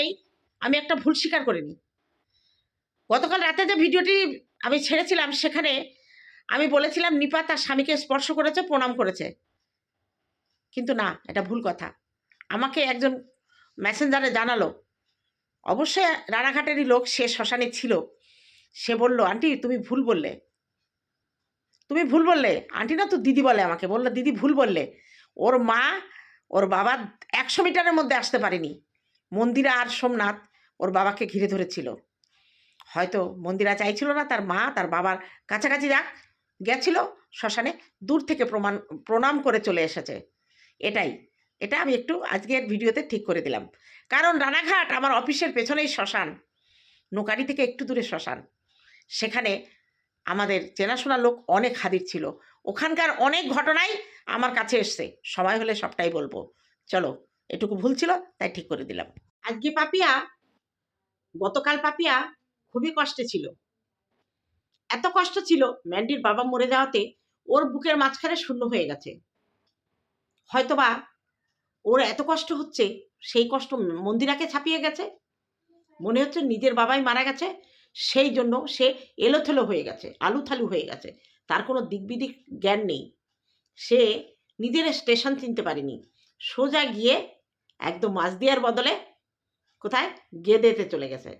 প্রথমেই আমি একটা ভুল স্বীকার করে নিই গতকাল রাতে যে ভিডিওটি আমি ছেড়েছিলাম, সেখানে আমি বলেছিলাম, নিপা তার স্বামীকে স্পর্শ করেছে, প্রণাম করেছে। কিন্তু না, এটা ভুল কথা। আমাকে একজন মেসেঞ্জারে জানালো। অবশ্যই রানাঘাটেরই লোক, সে শ্মশানে ছিল। সে বলল, আন্টি, তুমি ভুল বললে। তুমি ভুল বললে। আন্টি না তো দিদি বলে আমাকে। বলল, দিদি, ভুল বললে। ওর মা, ওর বাবা একশো মিটারের মধ্যে আসতে পারেনি। মন্দিরা আর সোমনাথ ওর বাবাকে ঘিরে ধরেছিল। হয়তো মন্দিরা চাইছিল না তার মা, তার বাবার কাছাকাছি যাক। গেছিল শ্মশানে, দূর থেকে প্রমাণ, প্রণাম করে চলে এসেছে। এটাই। এটা আমি একটু আজকের ভিডিওতে ঠিক করে দিলাম। কারণ রানাঘাট আমার অফিসের পেছনেই শ্মশান। নোকারি থেকে একটু দূরে শ্মশান। সেখানে আমাদের চেনাশোনা লোক অনেক হাদির ছিল। ওখানকার অনেক ঘটনাই আমার কাছে এসছে। সময় হলে সবটাই বলব। চলো। এটুকু ভুল ছিল, তাই ঠিক করে দিলাম। আজকে পাপিয়া, গতকাল পাপিয়া খুবই কষ্টে ছিল। এত কষ্ট ছিল, ম্যান্ডির বাবা মরে যাওয়াতে ওর বুকের মাঝখানে শূন্য হয়ে গেছে। হয়তোবা ওর এত কষ্ট হচ্ছে, সেই কষ্ট মন্দিরাকে ছাপিয়ে গেছে। মনে হচ্ছে নিজের বাবাই মারা গেছে, সেই জন্য সে এলোথেলো হয়ে গেছে, আলুথালু হয়ে গেছে। তার কোনো দিকবিদিক জ্ঞান নেই। সে নিজের স্টেশন চিনতে পারেনি। সোজা গিয়ে একদম মাছ দেওয়ার বদলে কোথায় গেদেতে চলে গেছে।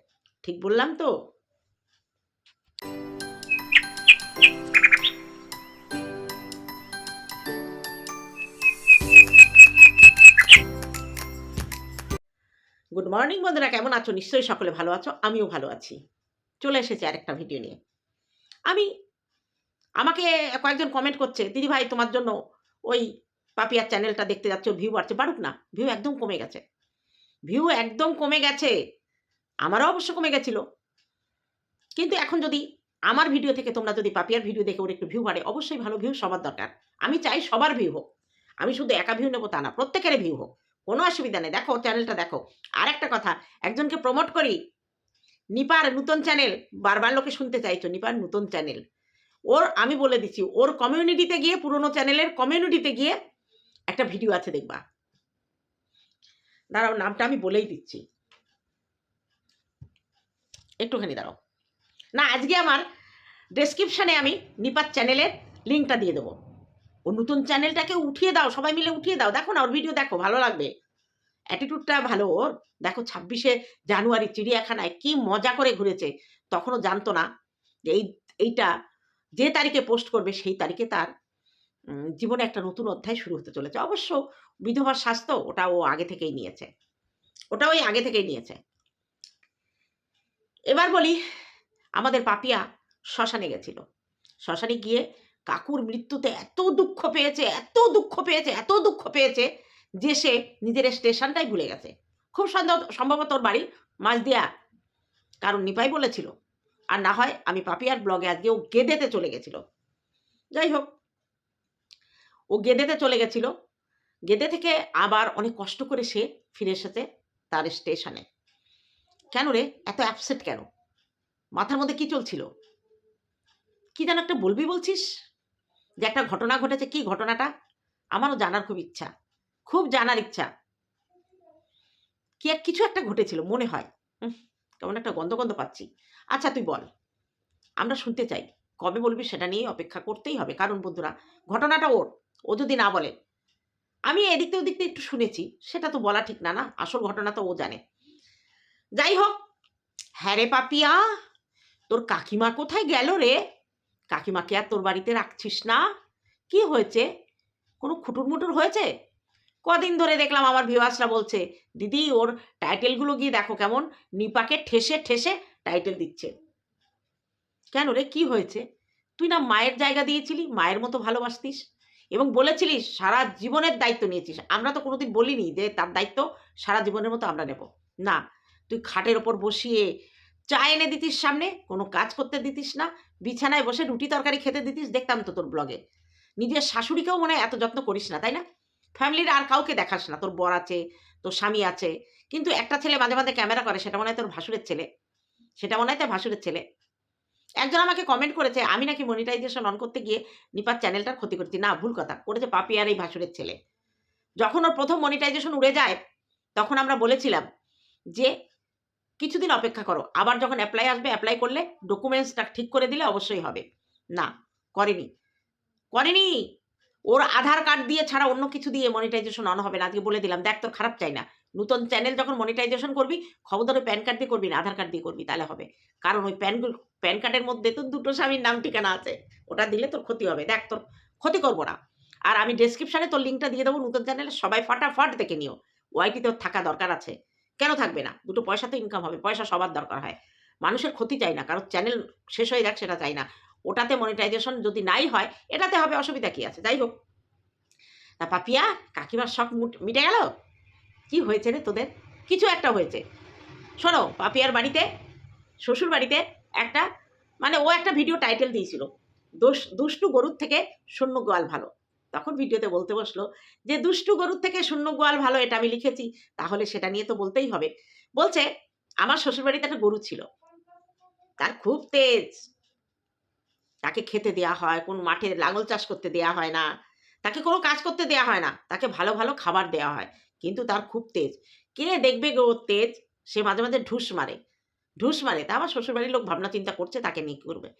ঠিক বললাম তো? গুড মর্নিং বন্ধুরা, কেমন আছো? নিশ্চয়ই সকলে ভালো আছো, আমিও ভালো আছি। চলে এসেছি আরেকটা ভিডিও নিয়ে। আমি, আমাকে কয়েকজন কমেন্ট করছে, দিদি ভাই, তোমার জন্য ওই পাপিয়ার চ্যানেলটা দেখতে যাচ্ছ ভিউ বাড়ছে, বাড়ুক না ভিউ একদম কমে গেছে। ভিউ একদম কমে গেছে। আমারও অবশ্য কমে গেছিল। কিন্তু এখন যদি আমার ভিডিও থেকে তোমরা যদি পাপিয়ার ভিডিও দেখে ওর একটু ভিউ বাড়ে, অবশ্যই ভালো ভিউ সবার দরকার। আমি চাই সবার ভিউ হোক। আমি শুধু একা ভিউ নেব তা না প্রত্যেকের ভিউ হোক। কোনো অসুবিধা নেই। দেখো চ্যানেলটা দেখো। আর একটা কথা, একজনকে প্রমোট করি, নিপার নতুন চ্যানেল বারবার লোকে শুনতে চাইছো, নিপার নতুন চ্যানেল ওর, আমি বলে দিচ্ছি, ওর কমিউনিটিতে গিয়ে, পুরনো চ্যানেলের কমিউনিটিতে গিয়ে একটা ভিডিও আছে দেখবা। দাঁড়াও, নামটা আমি বলেই দিচ্ছি। একটুখানি দাঁড়াও। না, আজকে আমার ডেসক্রিপশানে আমি নিপাত চ্যানেলের লিঙ্কটা দিয়ে দেবো। ও নতুন চ্যানেলটাকে উঠিয়ে দাও, সবাই মিলে উঠিয়ে দাও। দেখো না, ওর ভিডিও দেখো, ভালো লাগবে। অ্যাটিটিউডটা ভালো ওর। দেখো ছাব্বিশে জানুয়ারি চিড়িয়াখানায় কি মজা করে ঘুরেছে। তখনও জানতো না যে এই, এইটা যে তারিখে পোস্ট করবে, সেই তারিখে তার জীবনে একটা নতুন অধ্যায় শুরু হতে চলেছে। অবশ্য বিধবার স্বাস্থ্য ওটা ও আগে থেকেই নিয়েছে। ওটা ওই আগে থেকেই নিয়েছে। এবার বলি, আমাদের পাপিয়া শ্মশানে গেছিল। শ্মশানে গিয়ে কাকুর মৃত্যুতে এত দুঃখ পেয়েছে, এত দুঃখ পেয়েছে, এত দুঃখ পেয়েছে যে সে নিজের স্টেশনটাই ভুলে গেছে। খুব সন্দেহ সম্ভবত ওর বাড়ি মাছ দিয়া কারণ নিপাই বলেছিল, আর না হয় আমি পাপিয়ার ব্লগে আজকে ও গেদেতে চলে গেছিল। যাই হোক ও গেদেতে চলে গেছিল। গেদে থেকে আবার অনেক কষ্ট করে সে ফিরে এসেছে তার স্টেশনে কেন রে? এত অ্যাপসেট কেন? মাথার মধ্যে কি চলছিল? কি যেন একটা বলবি বলছিস? যে একটা ঘটনা ঘটেছে, কি ঘটনাটা? আমারও জানার খুব ইচ্ছা। খুব জানার ইচ্ছা। কি এক, কিছু একটা ঘটেছিল, মনে হয়। কেমন একটা গন্ধ গন্ধ পাচ্ছি। আচ্ছা তুই বল। আমরা শুনতে চাই। কবে বলবি সেটা নিয়ে অপেক্ষা করতেই হবে। কারণ বন্ধুরা, ঘটনাটা ওর। ও যদি না বলে। আমি এদিক থেকে ওদিক থেকে একটু শুনেছি, সেটা তো বলা ঠিক না না, আসল ঘটনা তো ও জানে। যাই হোক হ্যাঁ রে পাপিয়া, তোর কাকিমা কোথায় গেল রে? কাকিমাকে আর তোর বাড়িতে রাখছিস না? কি হয়েছে? কোনো খুটুর মুটুর হয়েছে? কদিন ধরে দেখলাম আমার ভিউয়ার্সরা বলছে, দিদি, ওর টাইটেলগুলো গিয়ে দেখো কেমন, নিপাকে ঠেসে ঠেসে টাইটেল দিচ্ছে। কেন রে? কি হয়েছে? তুই না মায়ের জায়গা দিয়েছিলি, মায়ের মতো ভালোবাসতিস? এবং বলেছিলিস সারা জীবনের দায়িত্ব নিয়েছিস। আমরা তো কোনোদিন বলিনি যে তার দায়িত্ব সারা জীবনের মতো আমরা নেব। না, তুই খাটের ওপর বসিয়ে চা এনে দিতিস সামনে, কোনো কাজ করতে দিতিস না, বিছানায় বসে রুটি তরকারি খেতে দিতিস, দেখতাম তো তোর ব্লগে নিজের শাশুড়িকেও মনে হয় এত যত্ন করিস না, তাই না? ফ্যামিলির আর কাউকে দেখাস না, তোর বর আছে, তোর স্বামী আছে। কিন্তু একটা ছেলে মাঝে মাঝে ক্যামেরা করে, সেটা মনে হয় তোর ভাসুরের ছেলে। সেটা মনে হয় তোর ভাসুরের ছেলে। একজন আমাকে কমেন্ট করেছে, আমি নাকি মনিটাইজেশন অন করতে গিয়ে নিপার চ্যানেলটার ক্ষতি করছি। না, ভুল কথা। করেছে পাপি আর এই ভাসুরের ছেলে। যখন ওর প্রথম মনিটাইজেশন উড়ে যায়, তখন আমরা বলেছিলাম যে, কিছুদিন অপেক্ষা করো। আবার যখন অ্যাপ্লাই আসবে অ্যাপ্লাই করলে ডকুমেন্টসটা ঠিক করে দিলে অবশ্যই হবে। না, করেনি। করেনি! ওর আধার কার্ড দিয়ে ছাড়া অন্য কিছু দিয়ে মনিটাইজেশন অন হবে না। আজকে বলে দিলাম, দেখ, তোর খারাপ চাই না। নতুন চ্যানেল যখন মনিটাইজেশন করবি খবর ওই প্যান কার্ড দিয়ে করবি না আধার কার্ড দিয়ে করবি, তাহলে হবে। কারণ ওই প্যান প্যান কার্ডের মধ্যে তো দুটো স্বামীর নাম ঠিকানা আছে, ওটা দিলে তোর ক্ষতি হবে। দেখ, তোর ক্ষতি করব না। আর আমি ডেসক্রিপশানে তোর লিঙ্কটা দিয়ে দেবো, নতুন চ্যানেলে সবাই ফটাফট দেখে নিও ওয়াইটি তোর থাকা দরকার আছে। কেন থাকবে না? দুটো পয়সা তো ইনকাম হবে, পয়সা সবার দরকার হয়। মানুষের ক্ষতি চাই না, কারণ চ্যানেল শেষ হয়ে যাক সেটা চাই না। ওটাতে মনিটাইজেশন যদি নাই হয়, এটাতে হবে অসুবিধা কি আছে? যাই হোক। তা পাপিয়া, কাকিমার শখ মিটে গেল? কি হয়েছে রে তোদের? কিছু একটা হয়েছে। শোনো, পাপিয়ার বাড়িতে, শ্বশুর বাড়িতে একটা মানে ও একটা ভিডিও টাইটেল দিয়েছিল। দোষ, দুষ্টু গরুর থেকে শূন্য গোয়াল ভালো। তখন ভিডিওতে বলতে বসল যে, দুষ্টু গরুর থেকে শূন্য গোয়াল ভালো, এটা আমি লিখেছি। তাহলে সেটা নিয়ে তো বলতেই হবে। বলছে, আমার শ্বশুরবাড়িতে একটা গরু ছিল। তার খুব তেজ। তাকে খেতে দেয়া হয়, কোন মাঠে লাঙল চাষ করতে দেয়া হয় না। তাকে কোনো কাজ করতে দেয়া হয় না। তাকে ভালো ভালো খাবার দেওয়া হয়। কিন্তু তার খুব তেজ। কে দেখবে গো তেজ? সে মাঝে মাঝে ঢুস মারে। ঢুস মারে। তা আমার শ্বশুরবাড়ির লোক ভাবনা চিন্তা করছে, তাকে নিয়ে করবে?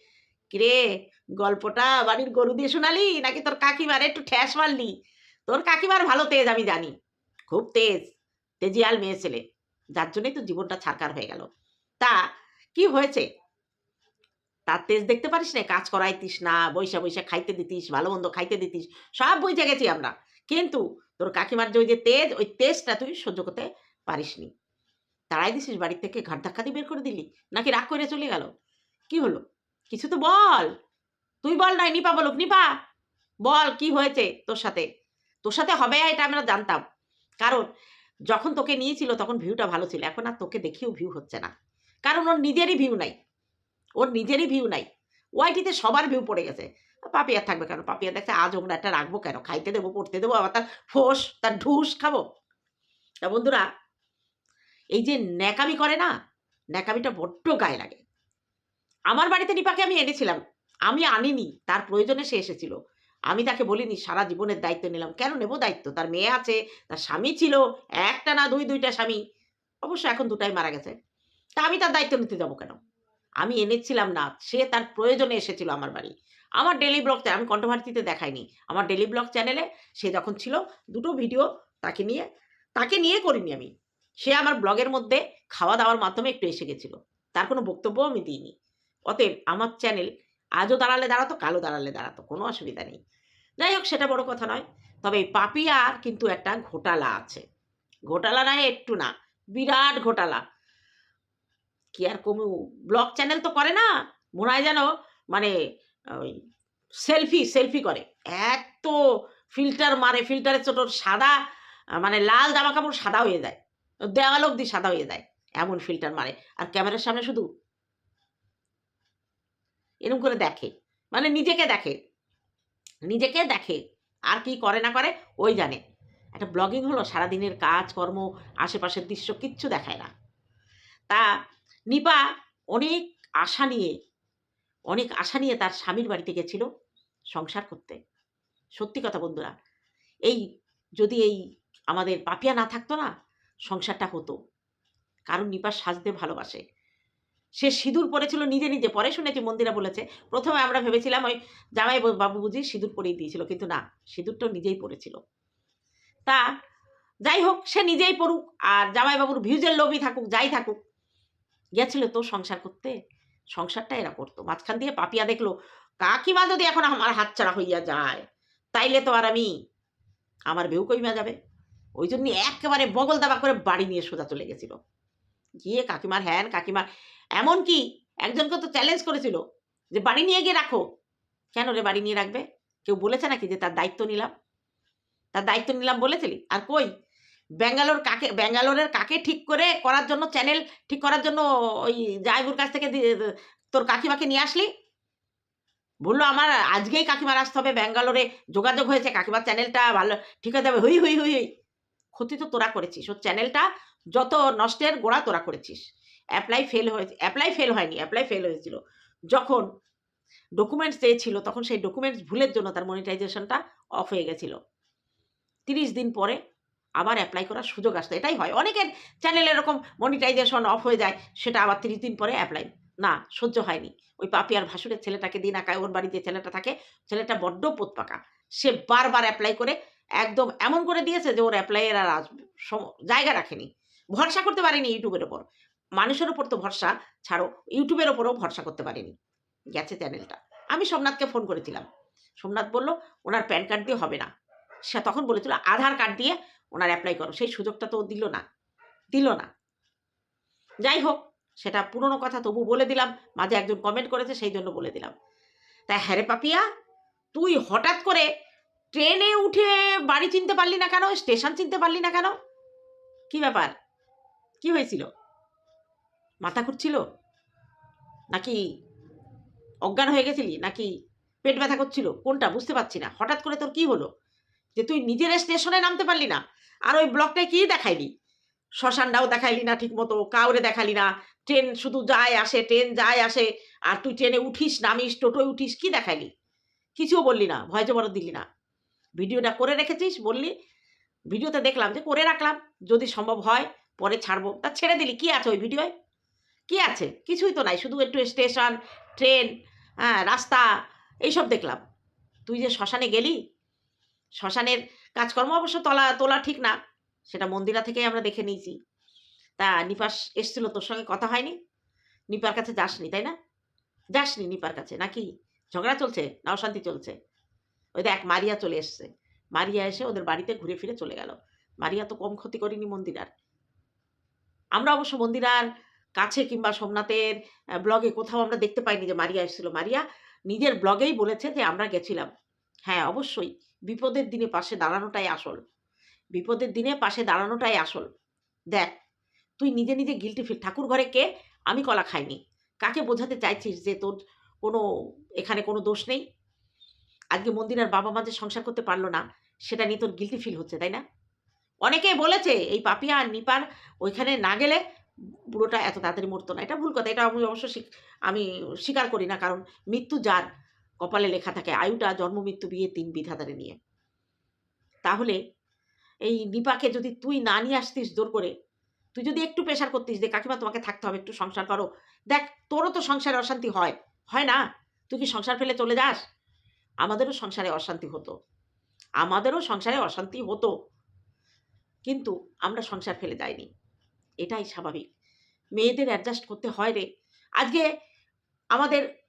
কিরে, গল্পটা বাড়ির গরু দিয়ে শোনালি? নাকি তোর কাকিমার একটু ঠ্যাস মারলি? তোর কাকিমার ভালো তেজ, আমি জানি। খুব তেজ। তেজিয়াল মেয়ে ছেলে। যার জন্যই তো জীবনটা ছারকার হয়ে গেল। তা কি হয়েছে? তার তেজ দেখতে পারিস না? কাজ করাইতিস না বৈশা বৈশা খাইতে দিতিস, ভালো মন্দ খাইতে দিতিস। সব বুঝে গেছি আমরা। কিন্তু তোর কাকিমার যে ওই যে তেজ, ওই তেজটা তুই সহ্য করতে পারিসনি। তাড়াই দিছিস বাড়ি থেকে ঘাট ধাক্কা দিয়ে বের করে দিলি, নাকি রাগ করে চলে গেল? কি হলো? কিছু তো বল। তুই বল নয় নিপা বলুক, নিপা। বল, কি হয়েছে তোর সাথে? তোর সাথে হবে এটা আমরা জানতাম। কারণ যখন তোকে নিয়েছিল তখন ভিউটা ভালো ছিল, এখন আর তোকে দেখেও ভিউ হচ্ছে না। কারণ ওর নিজেরই ভিউ নাই। ওর নিজেরই ভিউ নাই। ওয়াইটিতে সবার ভিউ পড়ে গেছে। পাপিয়া থাকবে কেন? পাপিয়া দেখছে আজ একটা রাখব কেন? খাইতে দেবো, পড়তে দেবো, আবার তার ফোস, তার ঢুস খাব। তা বন্ধুরা, এই যে ন্যাকামি করে না, ন্যাকামিটা বড্ড গায়ে লাগে। আমার বাড়িতে নিপাকে আমি এনেছিলাম, আমি আনিনি, তার প্রয়োজনে সে এসেছিল। আমি তাকে বলিনি, সারা জীবনের দায়িত্ব নিলাম। কেন নেব দায়িত্ব? তার মেয়ে আছে, তার স্বামী ছিল, একটা না দুই, দুইটা স্বামী। অবশ্য এখন দুটাই মারা গেছে। তা আমি তার দায়িত্ব নিতে যাব কেন? আমি এনেছিলাম না, সে তার প্রয়োজনে এসেছিল আমার বাড়ি। আমার ডেলি ব্লগ চ্যানেল আমি কণ্ঠভারতীতে দেখাইনি। আমার ডেলি ব্লগ চ্যানেলে সে যখন ছিল, দুটো ভিডিও তাকে নিয়ে তাকে নিয়ে করিনি আমি। সে আমার ব্লগের মধ্যে খাওয়া দাওয়ার মাধ্যমে একটু এসে গেছিল। তার কোনো বক্তব্য আমি দিইনি। অতএব আমার চ্যানেল আজও দাঁড়ালে দাঁড়াতো কালো দাঁড়ালে দাঁড়াতো, কোনো অসুবিধা নেই। যাই হোক, সেটা বড় কথা নয়। তবে পাপিয়ার কিন্তু একটা ঘোটালা আছে। ঘোটালা নয়, একটু না, বিরাট ঘোটালা। কি আর কমু ব্লগ চ্যানেল তো করে না। মনে হয় যেন মানে ওই সেলফি সেলফি করে। এত ফিল্টার মারে ফিল্টারের ছোট সাদা মানে লাল জামা কাপড় সাদা হয়ে যায়। দেওয়াল অব্দি সাদা হয়ে যায়, এমন ফিল্টার মারে। আর ক্যামেরার সামনে শুধু এরকম করে দেখে মানে নিজেকে দেখে নিজেকে দেখে, আর কি করে না করে, ওই জানে। একটা ব্লগিং হলো, সারাদিনের কাজ, কর্ম, আশেপাশের দৃশ্য, কিচ্ছু দেখায় না। তা নিপা অনেক আশা নিয়ে অনেক আশা নিয়ে তার স্বামীর বাড়িতে গেছিল সংসার করতে। সত্যি কথা বন্ধুরা, এই যদি এই আমাদের পাপিয়া না থাকতো না, সংসারটা হতো। কারণ নিপা সাজতে ভালোবাসে। সে সিঁদুর পরেছিল নিজে নিজে, পরে শুনেছি মন্দিরা বলেছে, প্রথমে আমরা ভেবেছিলাম ওই জামাই বাবু- বুঝি সিঁদুর পরেই দিয়েছিল, কিন্তু না, সিঁদুরটাও নিজেই পরেছিল। তা যাই হোক, সে নিজেই পড়ুক আর জামাইবাবুর ভিউজের লোভই থাকুক, যাই থাকুক, গেছিল তো সংসার করতে। সংসারটা এরা করতো। মাঝখান দিয়ে পাপিয়া দেখল কাকিমা যদি এখন আমার হাতছাড়া হইয়া যায়, তাইলে তো আর আমি, আমার বেউ কইমা যাবে? ওই জন্য একেবারে বগল দাবা করে বাড়ি নিয়ে সোজা চলে গেছিল। গিয়ে কাকিমার হ্যান কাকিমার, এমন কি? একজনকে তো চ্যালেঞ্জ করেছিল যে বাড়ি নিয়ে গিয়ে রাখো। কেন রে বাড়ি নিয়ে রাখবে? কেউ বলেছে নাকি যে তার দায়িত্ব নিলাম? তার দায়িত্ব নিলাম বলেছিলি? আর কই? ব্যাঙ্গালোর কাকে, ব্যাঙ্গালোরের কাকে ঠিক করে করার জন্য চ্যানেল ঠিক করার জন্য ওই জায়বুর কাছ থেকে তোর কাকিমাকে নিয়ে আসলি? বলল, আমার আজকেই কাকিমার আসতে হবে, ব্যাঙ্গালোরে যোগাযোগ হয়েছে, কাকিমার চ্যানেলটা ভালো, ঠিক হয়ে যাবে। হুই হুই হুই হুই, ক্ষতি তো তোরা করেছিস, ওর চ্যানেলটা যত নষ্টের গোড়া তোরা করেছিস। অ্যাপ্লাই ফেল হয়েছে অ্যাপ্লাই ফেল হয়নি অ্যাপ্লাই ফেল হয়েছিল। যখন ডকুমেন্টস চেয়েছিল, তখন সেই ডকুমেন্টস ভুলের জন্য তার মনিটাইজেশনটা অফ হয়ে গেছিল। তিরিশ দিন পরে আবার অ্যাপ্লাই করার সুযোগ আসতো এটাই হয়। অনেকের চ্যানেল এরকম মনিটাইজেশন অফ হয়ে যায়, সেটা আবার তিরিশ দিন পরে অ্যাপ্লাই না, সহ্য হয়নি। ওই পাপিয়ার ভাসুরের ছেলেটাকে দিন আঁকায়, ওর বাড়িতে ছেলেটা থাকে, ছেলেটা বড্ড পোতপাকা। সে বারবার অ্যাপ্লাই করে, একদম এমন করে দিয়েছে যে ওর অ্যাপ্লাইয়ের আর জায়গা রাখেনি। ভরসা করতে পারেনি ইউটিউবের ওপর। মানুষের ওপর তো ভরসা, ছাড়ো, ইউটিউবের ওপরও ভরসা করতে পারেনি। গেছে চ্যানেলটা আমি সোমনাথকে ফোন করেছিলাম। সোমনাথ বলল, ওনার প্যান কার্ড দিয়ে হবে না। সে তখন বলেছিল, আধার কার্ড দিয়ে ওনার অ্যাপ্লাই করো। সেই সুযোগটা তো দিল না। দিল না। যাই হোক, সেটা পুরনো কথা, তবু বলে দিলাম। মাঝে একজন কমেন্ট করেছে, সেই জন্য বলে দিলাম। তাই হ্যারে পাপিয়া, তুই হঠাৎ করে ট্রেনে উঠে বাড়ি চিনতে পারলি না কেন? স্টেশন চিনতে পারলি না কেন? কি ব্যাপার? কি হয়েছিল? মাথা ঘুরছিল? নাকি অজ্ঞান হয়ে গেছিলি? নাকি পেট ব্যথা করছিল? কোনটা? বুঝতে পারছি না। হঠাৎ করে তোর কি হলো? যে তুই নিজের স্টেশনে নামতে পারলি না। আর ওই ব্লকটায় কি দেখাইলি? শ্মশানটাও দেখাইলি না ঠিক মতো কাউরে দেখালি না। ট্রেন শুধু যায় আসে, ট্রেন যায় আসে, আর তুই ট্রেনে উঠিস, নামিস, টোটোয় উঠিস, কি দেখাইলি? কিছুও বললি না, ভয় জবর দিলি না। ভিডিওটা করে রেখেছিস, বললি, ভিডিওতে দেখলাম যে করে রাখলাম, যদি সম্ভব হয়, পরে ছাড়বো। তা ছেড়ে দিলি, কি আছে ওই ভিডিওয়? কি আছে? কিছুই তো নাই, শুধু একটু স্টেশন, ট্রেন হ্যাঁ রাস্তা, এইসব দেখলাম। তুই যে শ্মশানে গেলি, শ্মশানের কাজকর্ম অবশ্য তোলা তোলা ঠিক না। সেটা মন্দিরা থেকেই আমরা দেখে নিয়েছি। তা নিপাস এসছিল তোর সঙ্গে কথা হয়নি? নিপার কাছে যাসনি, তাই না? যাসনি নিপার কাছে নাকি? ঝগড়া চলছে না অশান্তি চলছে। ওই দেখ, মারিয়া চলে এসছে। মারিয়া এসে ওদের বাড়িতে ঘুরে ফিরে চলে গেল। মারিয়া তো কম ক্ষতি করিনি মন্দিরার। আমরা অবশ্য মন্দিরার কাছে কিংবা সোমনাথের ব্লগে কোথাও আমরা দেখতে পাইনি যে মারিয়া এসেছিল। মারিয়া নিজের ব্লগেই বলেছে যে আমরা গেছিলাম। হ্যাঁ অবশ্যই। বিপদের দিনে পাশে দাঁড়ানোটাই আসল। বিপদের দিনে পাশে দাঁড়ানোটাই আসল। দেখ, তুই নিজে নিজে গিলটি ফিল ঠাকুর ঘরে কে? আমি কলা খাইনি। কাকে বোঝাতে চাইছিস যে তোর কোনো, এখানে কোনো দোষ নেই? আজকে মন্দিরের বাবা মা যে সংসার করতে পারল না, সেটা নিয়ে তোর গিলটি ফিল হচ্ছে, তাই না? অনেকে বলেছে, এই পাপিয়া আর নিপার ওইখানে না গেলে বুড়োটা এত তাড়াতাড়ি মরতো না। এটা ভুল কথা। এটা আমি অবশ্য আমি স্বীকার করি না। কারণ মৃত্যু যার। কপালে লেখা থাকে, আয়ুটা জন্ম, মৃত্যু, বিয়ে তিন বিধাতারে নিয়ে। তাহলে এই নিপাকে যদি তুই না নিয়ে আসতিস জোর করে, তুই যদি একটু প্রেশার করতিস যে, কাকিমা, তোমাকে থাকতে হবে, একটু সংসার করো। দেখ, তোরও তো সংসারে অশান্তি হয়। হয় না? তুই কি সংসার ফেলে চলে যাস? আমাদেরও সংসারে অশান্তি হতো। আমাদেরও সংসারে অশান্তি হতো। কিন্তু আমরা সংসার ফেলে যাইনি। এটাই স্বাভাবিক। মেয়েদের অ্যাডজাস্ট করতে হয় রে। আজকে আমাদের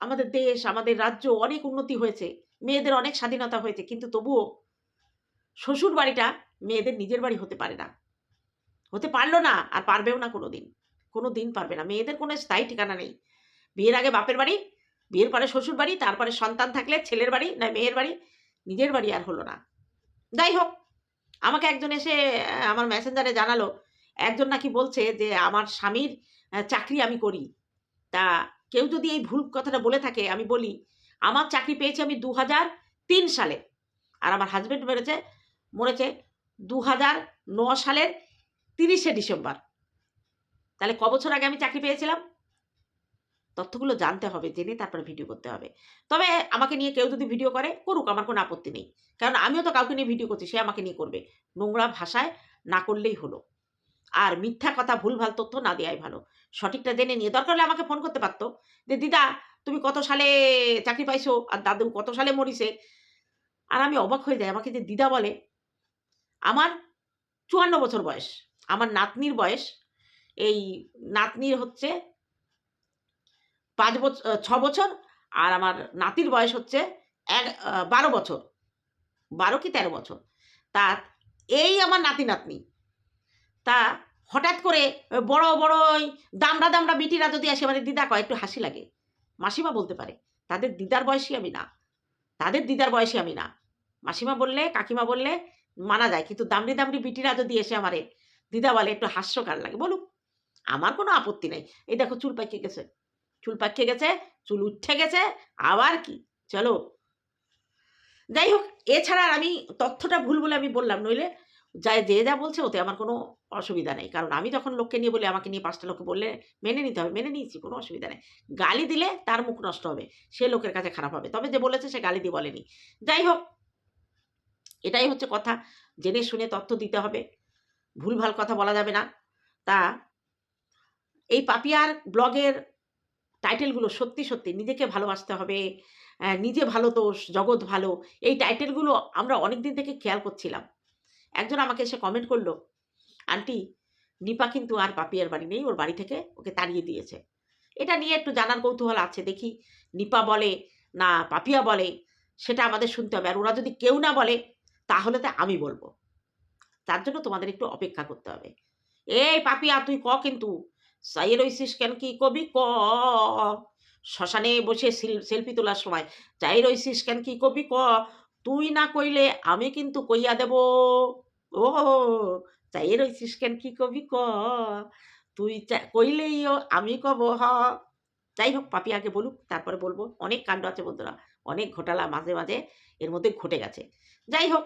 আমাদের দেশ, আমাদের রাজ্য অনেক উন্নতি হয়েছে। মেয়েদের অনেক স্বাধীনতা হয়েছে, কিন্তু তবুও শ্বশুর বাড়িটা মেয়েদের নিজের বাড়ি হতে পারে না। হতে পারল না, আর পারবেও না কোনো দিন কোনো দিন পারবে না। মেয়েদের কোনো স্থায়ী ঠিকানা নেই। বিয়ের আগে বাপের বাড়ি, বিয়ের পরে শ্বশুর বাড়ি তারপরে সন্তান থাকলে ছেলের বাড়ি, না মেয়ের বাড়ি, নিজের বাড়ি আর হলো না। যাই হোক, আমাকে একজন এসে আমার মেসেঞ্জারে জানালো। একজন নাকি বলছে যে, আমার স্বামীর চাকরি আমি করি। তা কেউ যদি এই ভুল কথাটা বলে থাকে, আমি বলি, আমার চাকরি পেয়েছি আমি দু তিন সালে। আর আমার হাজব্যান্ড মেরেছে মরেছে দু সালের তিরিশে ডিসেম্বর। তাহলে ক বছর আগে আমি চাকরি পেয়েছিলাম? তথ্যগুলো জানতে হবে, জেনে তারপরে ভিডিও করতে হবে। তবে আমাকে নিয়ে কেউ যদি ভিডিও করে, করুক, আমার কোনো আপত্তি নেই। কারণ আমিও তো কাউকে নিয়ে ভিডিও করছি, সে আমাকে নিয়ে করবে। নোংরা ভাষায় না করলেই হলো। আর মিথ্যা কথা, ভুলভাল তথ্য না দেওয়াই ভালো। সঠিকটা জেনে নিয়ে দরকার হলে আমাকে ফোন করতে পারতো। যে, দিদা, তুমি কত সালে চাকরি পাইছো? আর দাদু কত সালে মরিছে? আর আমি অবাক হয়ে যাই, আমাকে যে দিদা বলে, আমার চুয়ান্ন বছর বয়স, আমার নাতনির বয়স, এই নাতনির হচ্ছে পাঁচ বছর ছ বছর, আর আমার নাতির বয়স হচ্ছে এক বারো বছর, বারো কি তেরো বছর। তা, এই আমার নাতি নাতনি তা হঠাৎ করে বড় বড় ওই দামড়া দামড়া বিটিরা যদি আসে মানে দিদা কয়, একটু হাসি লাগে। মাসিমা বলতে পারে, তাদের দিদার বয়সী আমি না। তাদের দিদার বয়সী আমি না। মাসিমা বললে, কাকিমা বললে, মানা যায়, কিন্তু দামড়ি দামড়ি বিটিরা যদি এসে আমারে দিদা বলে, একটু হাস্যকার লাগে। বলুক, আমার কোনো আপত্তি নেই। এই দেখো, চুল পাকিয়ে গেছে। চুল পাকিয়ে গেছে, চুল উঠে গেছে, আবার কি? চলো। যাই হোক, এছাড়া আর আমি তথ্যটা ভুল বলে আমি বললাম, নইলে যা যে যা বলছে, ওতে আমার কোনো অসুবিধা নেই। কারণ আমি যখন লোককে নিয়ে বলি, আমাকে নিয়ে পাঁচটা লোককে বললে মেনে নিতে হবে, মেনে নিয়েছি, কোনো অসুবিধা নেই। গালি দিলে তার মুখ নষ্ট হবে, সে লোকের কাছে খারাপ হবে। তবে যে বলেছে সে গালি দিয়ে বলেনি। যাই হোক, এটাই হচ্ছে কথা। জেনে শুনে তথ্য দিতে হবে। ভুলভাল কথা বলা যাবে না। তা এই পাপিয়ার ব্লগের টাইটেলগুলো সত্যি সত্যি নিজেকে ভালোবাসতে হবে। নিজে ভালো দোষ, জগৎ ভালো, এই টাইটেলগুলো আমরা অনেক দিন থেকে খেয়াল করছিলাম। একজন আমাকে এসে কমেন্ট করল আন্টি, নিপা কিন্তু আর পাপিয়ার বাড়ি নেই, ওর বাড়ি থেকে ওকে তাড়িয়ে দিয়েছে। এটা নিয়ে একটু জানার কৌতূহল আছে, দেখি নিপা বলে, না, পাপিয়া বলে, সেটা আমাদের শুনতে হবে। আর ওরা যদি কেউ না বলে, তাহলে তো আমি বলব। তার জন্য তোমাদের একটু অপেক্ষা করতে হবে। এই পাপিয়া, তুই ক কিন্তু? সাইয়ে রইছিস কেন কি কবি? ক। শ্মশানে বসে সেলফি তোলার সময় চাই রইছিস কেন কি কবি? ক। তুই না কইলে আমি কিন্তু কইয়া দেব। ও চাই রইছিস কেন? কি কবি ক? তুই কইলেইও আমি কব হ। যাই হোক, পাপি আগে বলুক, তারপরে বলব। অনেক কাণ্ড আছে বন্ধুরা, অনেক ঘোটালা মাঝে মাঝে এর মধ্যে ঘটে গেছে। যাই হোক,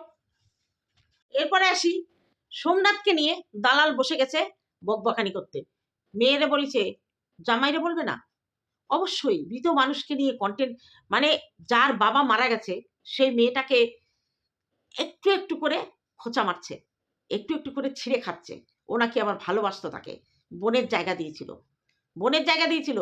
এরপরে আসি। সোমনাথকে নিয়ে দালাল বসে গেছে বকবকানি করতে। মেয়েরে বলেছে, জামাইরে বলবে না? অবশ্যই, মৃত মানুষকে নিয়ে কন্টেন্ট মানে যার বাবা মারা গেছে, সেই মেয়েটাকে একটু একটু করে খোঁচা মারছে। একটু একটু করে ছিঁড়ে খাচ্ছে। ও নাকি আবার ভালোবাসতো তাকে। বোনের জায়গা দিয়েছিল। বোনের জায়গা দিয়েছিল।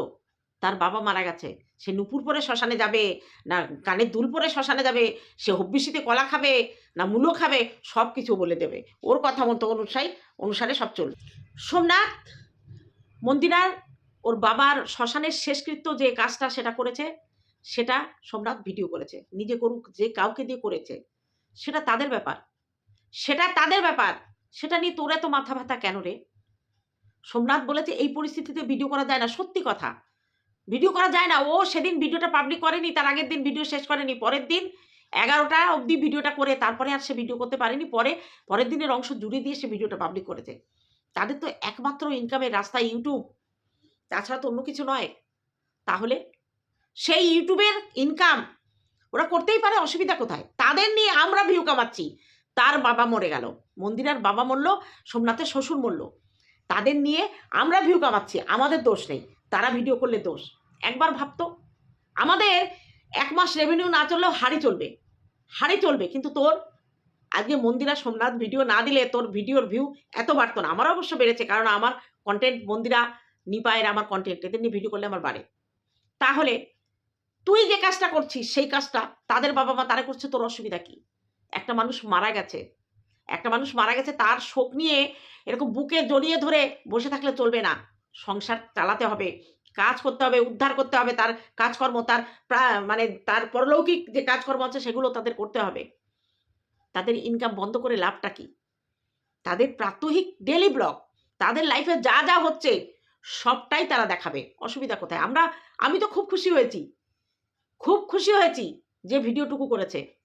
তার বাবা মারা গেছে। সে নুপুর পরে শ্মশানে যাবে, না কানের দুল পরে শ্মশানে যাবে, সে হব্বিসিতে কলা খাবে, না মূলো খাবে সব কিছু বলে দেবে। ওর কথা মতো অনুসারে অনুসারে সব চলবে। সোমনাথ মন্দিরার ওর বাবার শ্মশানের শেষকৃত্য যে কাজটা সেটা করেছে, সেটা সোমনাথ ভিডিও করেছে। নিজে করুক, যে কাউকে দিয়ে করেছে, সেটা তাদের ব্যাপার। সেটা তাদের ব্যাপার। সেটা নিয়ে তোর এত মাথা ব্যথা কেন রে? সোমনাথ বলেছে, এই পরিস্থিতিতে ভিডিও করা যায় না। সত্যি কথা। ভিডিও করা যায় না। ও সেদিন ভিডিওটা পাবলিক করেনি, তার আগের দিন ভিডিও শেষ করেনি। পরের দিন এগারোটা অবধি ভিডিওটা করে, তারপরে আর সে ভিডিও করতে পারেনি। পরে, পরের দিনের অংশ জুড়ে দিয়ে সে ভিডিওটা পাবলিক করেছে। তাদের তো একমাত্র ইনকামের রাস্তা ইউটিউব তাছাড়া তো অন্য কিছু নয়। তাহলে সেই ইউটিউবের ইনকাম ওরা করতেই পারে অসুবিধা কোথায়? তাদের নিয়ে আমরা ভিউ কামাচ্ছি। তার বাবা মরে গেল। মন্দিরার বাবা মরল, সোমনাথের শ্বশুর মরল। তাদের নিয়ে আমরা ভিউ কামাচ্ছি, আমাদের দোষ নেই, তারা ভিডিও করলে দোষ। একবার ভাবতো, আমাদের এক মাস রেভিনিউ না চললেও হাড়ি চলবে হাড়ি চলবে, কিন্তু তোর, আজকে মন্দিরা, সোমনাথ ভিডিও না দিলে তোর ভিডিওর ভিউ এত বাড়তো না। আমার অবশ্য বেড়েছে, কারণ আমার কন্টেন্ট মন্দিরা নিপায়ের আমার কন্টেন্ট এদের নিয়ে ভিডিও করলে আমার বাড়ে। তাহলে তুই যে কাজটা করছিস, সেই কাজটা তাদের বাবা মা তারা করছে, তোর অসুবিধা কি? একটা মানুষ মারা গেছে। একটা মানুষ মারা গেছে, তার শোক নিয়ে এরকম বুকে জড়িয়ে ধরে বসে থাকলে চলবে না। সংসার চালাতে হবে, কাজ করতে হবে, উদ্ধার করতে হবে, তার কাজকর্ম, তার মানে তার পরলৌকিক যে কাজকর্ম আছে, সেগুলো তাদের করতে হবে। তাদের ইনকাম বন্ধ করে লাভটা কি? তাদের প্রাত্যহিক ডেলি ব্লগ তাদের লাইফে যা যা হচ্ছে, সবটাই তারা দেখাবে। অসুবিধা কোথায়? আমরা, আমি তো খুব খুশি হয়েছি। খুব খুশি হয়েছি যে ভিডিওটুকু করেছে।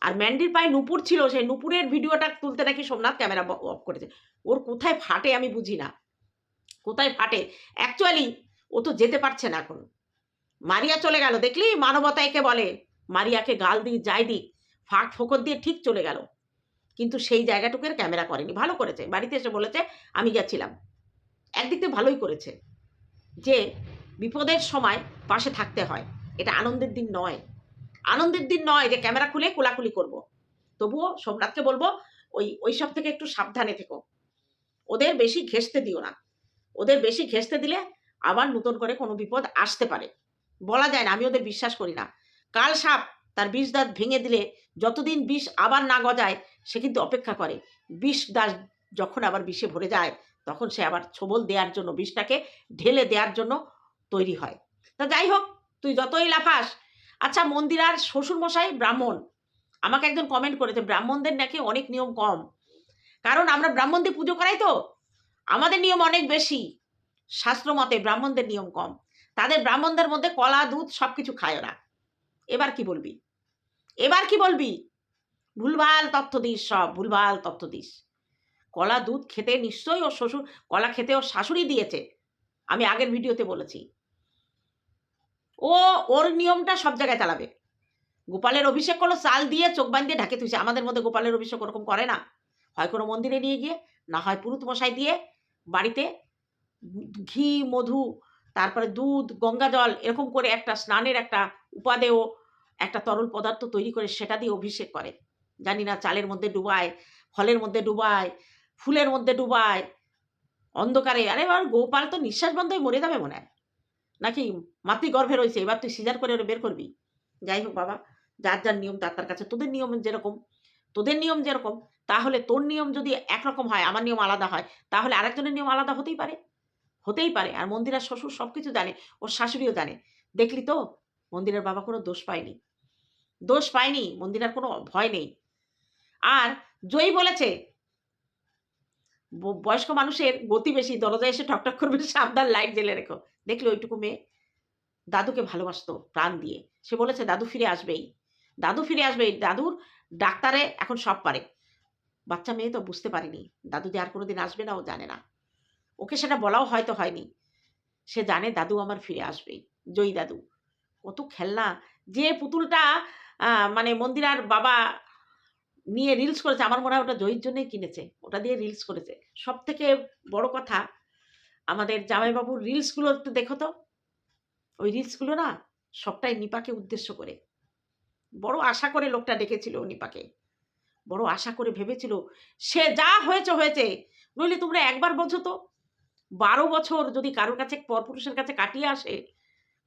আর ম্যান্ডির পায়ে নুপুর ছিল, সেই নুপুরের ভিডিওটা তুলতে নাকি সোমনাথ ক্যামেরা অফ করেছে। ওর কোথায় ফাটে আমি বুঝি না। কোথায় ফাটে? অ্যাকচুয়ালি ও তো যেতে পারছে না এখন। মারিয়া চলে গেল, দেখলি? মানবতা একে বলে। মারিয়াকে গাল দিই যাই দিক, ফাঁক ফোকর দিয়ে ঠিক চলে গেল। কিন্তু সেই জায়গাটুকুর ক্যামেরা করেনি। ভালো করেছে। বাড়িতে এসে বলেছে, আমি গেছিলাম। একদিক থেকে ভালোই করেছে যে বিপদের সময় পাশে থাকতে হয়। এটা আনন্দের দিন নয়। আনন্দের দিন নয় যে ক্যামেরা খুলে কোলাকুলি করব। তবুও সোমনাথকে বলব, ওই ওই সব থেকে একটু সাবধানে থেকো। ওদের বেশি ঘেসতে দিও না। ওদের বেশি ঘেসতে দিলে আবার নতুন করে কোনো বিপদ আসতে পারে। বলা যায় না, আমি ওদের বিশ্বাস করি না। কাল সাপ তার বিষ দাঁত ভেঙে দিলে যতদিন বিষ আবার না গজায়, সে কিন্তু অপেক্ষা করে। বিষ দাস যখন আবার বিষে ভরে যায়, তখন সে আবার ছবল দেওয়ার জন্য, বিষটাকে ঢেলে দেওয়ার জন্য তৈরি হয়। তা যাই হোক, তুই যতই লাফাস আচ্ছা মন্দির মন্দিরার শ্বশুরমশাই ব্রাহ্মণ। আমাকে একজন কমেন্ট করেছে, ব্রাহ্মণদের নাকি অনেক নিয়ম কম। কারণ আমরা ব্রাহ্মণদের পুজো করাই তো। আমাদের নিয়ম অনেক বেশি। শাস্ত্র মতে ব্রাহ্মণদের নিয়ম কম। তাদের ব্রাহ্মণদের মধ্যে কলা, দুধ সব কিছু খায় ওরা। এবার কি বলবি? এবার কি বলবি? ভুলভাল তথ্য দিস সব, ভুলভাল তথ্য দিস। কলা, দুধ খেতে নিশ্চয়ই ওর শ্বশুর, কলা খেতে ওর শাশুড়ি দিয়েছে। আমি আগের ভিডিওতে বলেছি। ও ওর নিয়মটা সব জায়গায় চালাবে। গোপালের অভিষেক করল, চাল দিয়ে চোখ বাঁধিয়ে ঢাকে তুইছে আমাদের মধ্যে গোপালের অভিষেক ওরকম করে না। হয় কোনো মন্দিরে নিয়ে গিয়ে, না হয় পুরুত মশাই দিয়ে বাড়িতে ঘি, মধু, তারপরে দুধ, গঙ্গা জল এরকম করে একটা স্নানের একটা উপাদেয় একটা তরল পদার্থ তৈরি করে সেটা দিয়ে অভিষেক করে। জানি না, চালের মধ্যে ডুবায়, ফলের মধ্যে ডুবায়, ফুলের মধ্যে ডুবায়, অন্ধকারে। আরে এবার গোপাল তো নিঃশ্বাস বন্ধ হয়ে মরে যাবে মনে হয়। নাকি মাতৃগর্ভে রয়েছে, এবার তুই সিজার করে ওরে বের করবি? যাই হোক বাবা, যার যার নিয়ম, তার তার কাছে তোদের নিয়ম যেরকম, তোদের নিয়ম যেরকম, তাহলে তোর নিয়ম যদি একরকম হয়, আমার নিয়ম আলাদা হয়, তাহলে আরেকজনের নিয়ম আলাদা হতেই পারে। হতেই পারে, আর মন্দিরার শ্বশুর সব কিছু জানে, ওর শাশুড়িও জানে। দেখলি তো, মন্দিরের বাবা কোনো দোষ পায়নি। দোষ পায়নি মন্দিরার কোনো ভয় নেই। আর জয়ী বলেছে বয়স্ক মানুষের গতি বেশি, দরজায় এসে ঠকঠক করবে, সাবধান লাইট জেলে রেখো। দেখলে ওইটুকু মেয়ে দাদুকে ভালোবাসতো প্রাণ দিয়ে। সে বলেছে, দাদু ফিরে আসবেই। দাদু ফিরে আসবেই দাদুর ডাক্তারে এখন সব পারে। বাচ্চা মেয়ে তো বুঝতে পারেনি, দাদু যে আর কোনোদিন আসবে না, ও জানে না। ওকে সেটা বলাও হয়তো হয়নি। সে জানে দাদু আমার ফিরে আসবেই, জয়ী দাদু। কত খেলনা। যে পুতুলটা মানে মন্দিরার বাবা নিয়ে রিলস করেছে। আমার মনে হয় ওটা জয়ীর জন্যই কিনেছে। ওটা দিয়ে রিলস করেছে। সব থেকে বড় কথা, আমাদের জামাইবাবুর রিলসগুলো একটু দেখো তো। ওই রিলসগুলো না সবটাই নিপাকে উদ্দেশ্য করে। বড় আশা করে লোকটা ডেকেছিল নিপাকে। বড় আশা করে ভেবেছিল, সে যা হয়েছে হয়েছে। নইলে তোমরা একবার বোঝো তো, বারো বছর যদি কারোর কাছে পরপুরুষের কাছে কাটিয়ে আসে,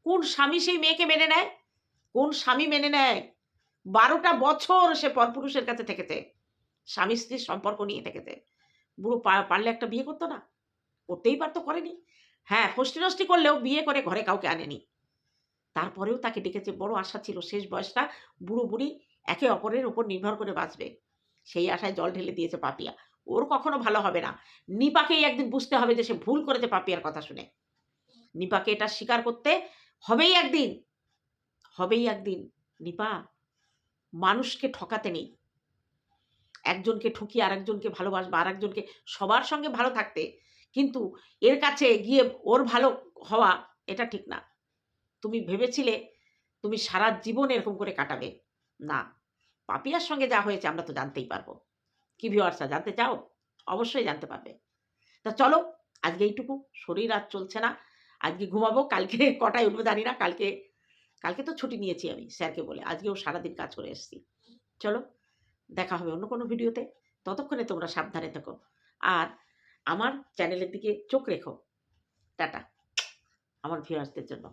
কোন স্বামী সেই মেয়েকে মেনে নেয়? কোন স্বামী মেনে নেয়? বারোটা বছর সে পরপুরুষের কাছে থেকেছে। স্বামী স্ত্রীর সম্পর্ক নিয়ে থেকেছে। বুড়ো পারলে একটা বিয়ে করতো না। করতেই পারতো, করেনি। হ্যাঁ ফষ্টি নষ্টি করলেও বিয়ে করে ঘরে কাউকে আনেনি। তারপরেও তাকে ডেকেছে, বড় আশা ছিল শেষ বয়সটা বুড়ো বুড়ি একে অপরের উপর নির্ভর করে বাঁচবে। সেই আশায় জল ঢেলে দিয়েছে পাপিয়া। ওর কখনো ভালো হবে না। নিপাকেই একদিন বুঝতে হবে যে সে ভুল করেছে পাপিয়ার কথা শুনে। নিপাকে এটা স্বীকার করতে হবেই একদিন। হবেই একদিন। নিপা মানুষকে ঠকাতে নেই। একজনকে ঠকিয়ে আরেকজনকে ভালোবাসবা, আরেকজনকে সবার সঙ্গে ভালো থাকতে, কিন্তু এর কাছে গিয়ে ওর ভালো হওয়া এটা ঠিক না। তুমি ভেবেছিলে তুমি সারা জীবন এরকম করে কাটাবে। না, পাপিয়ার সঙ্গে যা হয়েছে আমরা তো জানতেই পারব। কি ভিওয়ার্সা জানতে চাও? অবশ্যই জানতে পারবে। তা চলো, আজকে এইটুকু। শরীর আর চলছে না। আজকে ঘুমাবো, কালকে কটায় উঠবো জানি না, কালকে কালকে তো ছুটি নিয়েছি আমি স্যারকে বলে। আজকেও সারাদিন কাজ করে এসেছি। চলো, দেখা হবে অন্য কোনো ভিডিওতে। ততক্ষণে তোমরা সাবধানে থেকো। আর আমার চ্যানেলের দিকে চোখ রেখো। টাটা। আমার ভিউয়ার্সদের জন্য।